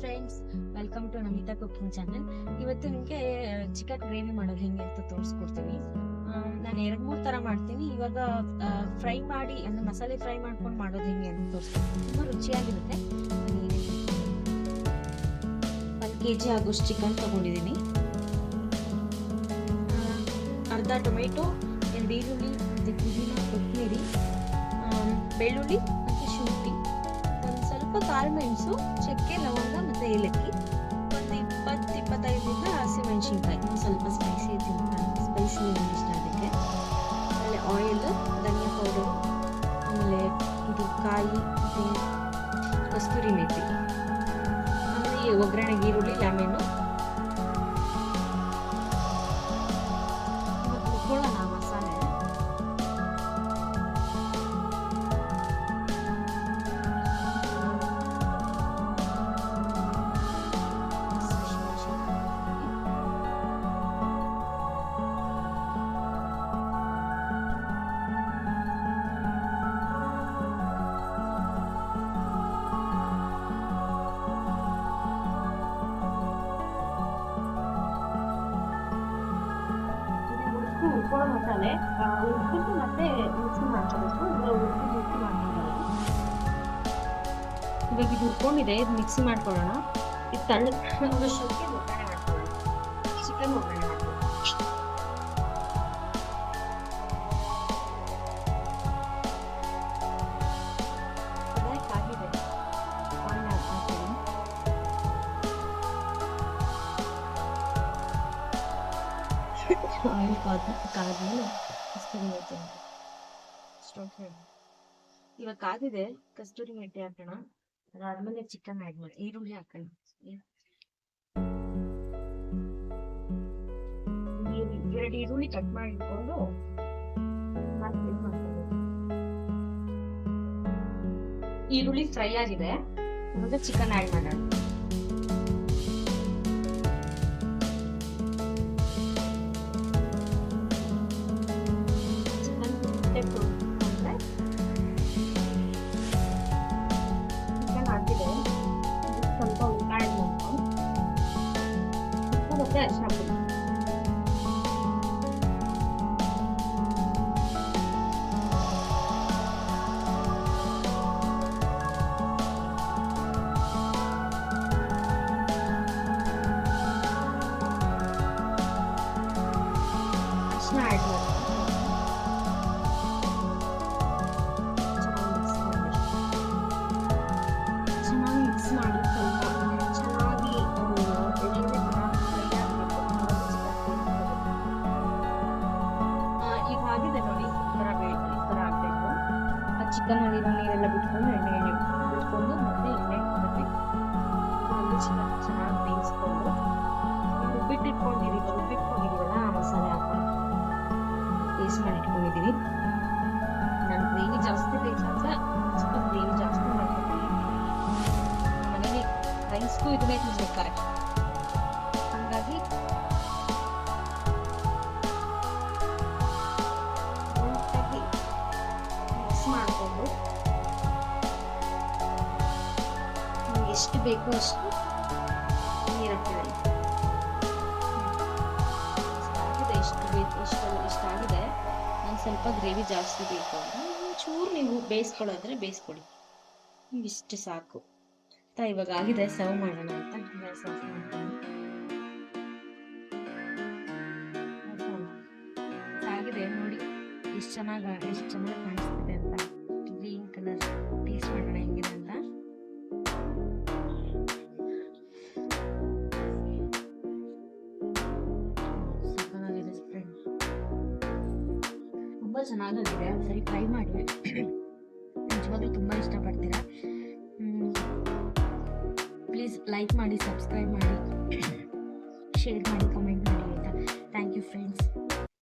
Friends welcome to Namita cooking channel ಇವತ್ತು ನಿಮಗೆ chicken gravy ಮಾಡೋದು ಹೆಂಗೆ ಅಂತ ತೋರಿಸ್ಕೊಡ್ತೀನಿ. ನಾನು ಎರಡು ಮೂರು ಥರ ಮಾಡ್ತೀನಿ. ಇವಾಗ ಫ್ರೈ ಮಾಡಿ, ಅಂದರೆ ಮಸಾಲೆ ಫ್ರೈ ಮಾಡ್ಕೊಂಡು ಮಾಡೋದು ಹೆಂಗೆ ಅಂತ ತೋರಿಸ್ಕೊಡ್ತೀನಿ. ತುಂಬ ರುಚಿಯಾಗಿರುತ್ತೆ. ಒಂದು ಕೆ ಜಿ ಆಗೋಷ್ಟು ಚಿಕನ್ ತೊಗೊಂಡಿದ್ದೀನಿ. ಅರ್ಧ ಟೊಮೆಟೊ, ಎರಡು ಈರುಳ್ಳಿ, ಮತ್ತು ಬೆಳ್ಳುಳ್ಳಿ ಸ್ವಲ್ಪ ಕಾಳುಮೆಣಸು ಚಕ್ಕೆ, ಲವಂಗ ಮತ್ತು ಏಲಕ್ಕಿ. ಒಂದು ಇಪ್ಪತ್ತು, ಇಪ್ಪತ್ತೈದರಿಂದ ಹಸಿಮೆಣಸಿನ್ಕಾಯಿ ಸ್ವಲ್ಪ ಸ್ಪೈಸಿ ಸ್ಪೈಸಿ ಇಷ್ಟ ಅದಕ್ಕೆ ಆಮೇಲೆ ಆಯಿಲ್ ಧನಿಯಾ ಪೌಡರ್ ಆಮೇಲೆ ಇದು ಕಾಯಿ ಕಸ್ತೂರಿ ಮೇಥಿ ಆಮೇಲೆ ಈ ಒಗ್ಗರಣೆಗೆ ಈರುಳ್ಳಿ ಲೆಮೆನ್ನು ಉಳ್ಕೊಳ್ಳೋ ಮಸಾಲೆ ಉಪ್ಪಿಟ್ಟು ಮತ್ತೆ ಮಿಕ್ಸಿ ಮಾಡ್ಕೋಬೇಕು ಇವಾಗ ಉಪ್ಪು ಮಿಕ್ಸಿ ಮಾಡ್ಕೊಳ್ಳೋದು ಇವಾಗ ಇದು ಉಳ್ಕೊಂಡಿದೆ ಇದು ಮಿಕ್ಸಿ ಮಾಡ್ಕೊಳ್ಳೋಣ ಇದು ತಣ್ಣಷ್ಟೊತ್ತಿಗೆ ಒಗ್ಗರಣೆ ಮಾಡ್ಕೊಳ್ಳೋಣ ಚಿಕನ್ ಒಗ್ಗರಣೆ ಮಾಡ್ಕೊಳ್ಳೋಣ ಆಯಿಲ್ ಕಾದ ಕಾದ್ಮೇಲೆ ಕಸ್ತೂರಿ ಸ್ಟೋವ್ ಇವಾಗ ಕಾದಿದೆ ಕಸ್ತೂರಿ ಮೆಥಿ ಹಾಕೋಣ. ಅದಾದ್ಮೇಲೆ ಚಿಕನ್ ಆ್ಯಡ್ ಮಾಡಿ. ಈರುಳ್ಳಿ ಹಾಕೋಣ. ಎರಡು ಈರುಳ್ಳಿ ಕಟ್ ಮಾಡಿ ಇಟ್ಕೊಂಡು ಈರುಳ್ಳಿ ಫ್ರೈ ಆಗಿದೆ. ಚಿಕನ್ ಆ್ಯಡ್ ಮಾಡೋಣ. ಚಿಕನಲ್ಲಿರೋ ನೀರೆಲ್ಲ ಬಿಟ್ಕೊಂಡು ಎಣ್ಣೆ ಎಣ್ಣೆ ಬಿಟ್ಕೊಂಡು ಮತ್ತೆ ಎಣ್ಣೆ ಮತ್ತೆ ಚಿಕನ್ ಚೆನ್ನಾಗಿ ಬೇಯಿಸ್ಕೊಂಡು ಉಪ್ಪಿಟ್ಟು ರುಬ್ಬಿಟ್ಕೊಂಡಿದ್ದೀವಲ್ಲ ಆ ಮಸಾಲೆ ಹಾಕೊಂಡು ಪೇಸ್ಟ್ ಮಾಡಿ ಇಟ್ಕೊಂಡಿದ್ದೀವಿ ನಾನು ಗ್ರೇವಿ ಜಾಸ್ತಿ ಬೇಕಂತ ಸ್ವಲ್ಪ ಗ್ರೇವಿ ಜಾಸ್ತಿ ಮಾಡ್ಕೊತೀನಿ ಮನೇಲಿ ರೈಸ್ಗೂ ಇದನ್ನೇ ತಿನ್ಬೇಕಾರೆ ಎಷ್ಟು ಬೇಕೋ ಅಷ್ಟು ನೀರು ಹಾಕಿದ್ದೀನಿ ಆಗಿದೆ ಎಷ್ಟು ಬೇಕು ಇಷ್ಟು ಇಷ್ಟಾಗಿದೆ ನಾನು ಸ್ವಲ್ಪ ಗ್ರೇವಿ ಜಾಸ್ತಿ ಬೇಕು ಅಂದರೆ ಚೂರು ನೀವು ಬೇಯಿಸ್ಕೊಳ್ಳೋದ್ರೆ ಬೇಯಿಸ್ಕೊಳ್ಳಿ ನೀವು ಇಷ್ಟು ಸಾಕು ಆಯ್ತಾ ಇವಾಗ ಆಗಿದೆ ಸರ್ವ್ ಮಾಡೋಣ ಅಂತ ಸರ್ವ್ ಮಾಡ್ತೀನಿ ಆಗಿದೆ ನೋಡಿ ಎಷ್ಟು ಚೆನ್ನಾಗಿ ಎಷ್ಟು ಚೆನ್ನಾಗಿ ಕಾಣಿಸ್ತಿದೆ ಅಂತ ಚೆನ್ನಾಗಾಗಿದೆ ಸರಿ ಟ್ರೈ ಮಾಡಿ. ನಿಜವಾಗ್ಲೂ ತುಂಬ ಇಷ್ಟಪಡ್ತೀರಾ? ಪ್ಲೀಸ್ ಲೈಕ್ ಮಾಡಿ ಸಬ್ಸ್ಕ್ರೈಬ್ ಮಾಡಿ ಶೇರ್ ಮಾಡಿ ಕಮೆಂಟ್ ಮಾಡಿ ಆಯಿತಾ? Thank you friends